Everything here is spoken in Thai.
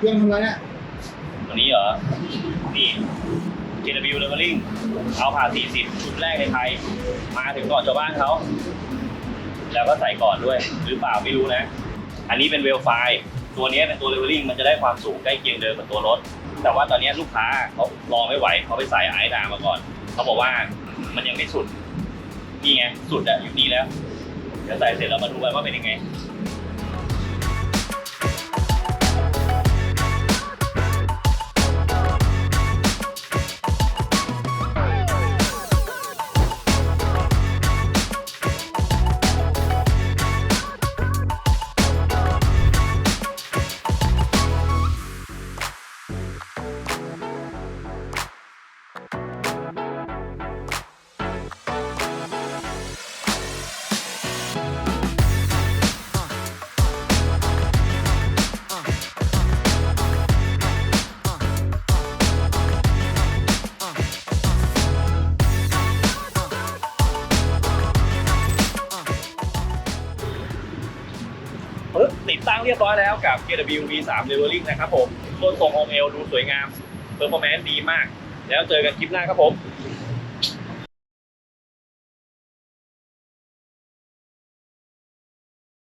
เครื่องทำอะไรเนี่ยตัวนี้เหรอ นี่ JW Leveling เอาผ่า40 ชุดแรกในไทย มาถึงก่อนชาวบ้านเขา แล้วก็ใส่ก่อนด้วย หรือเปล่าไม่รู้นะ อันนี้เป็นเวลไฟ ตัวนี้เป็นตัว Leveling มันจะได้ความสูงใกล้เคียงเดิมกับตัวรถ แต่ว่าตอนนี้ลูกค้าเขารอไม่ไหว เขาไปใส่ไอดามาก่อน เขาบอกว่ามันยังไม่สุด นี่ไง สุดอะอยู่นี่แล้ว เดี๋ยวใส่เสร็จแล้วมาดูกันว่าเป็นยังไง ติดตั้งเรียบร้อยแล้วกับ KW V3 Leveling นะครับผมต้นทรงองเอลดูสวยงามเพอร์ฟอร์แมนซ์ดีมาก แล้วเจอกันคลิปหน้าครับผม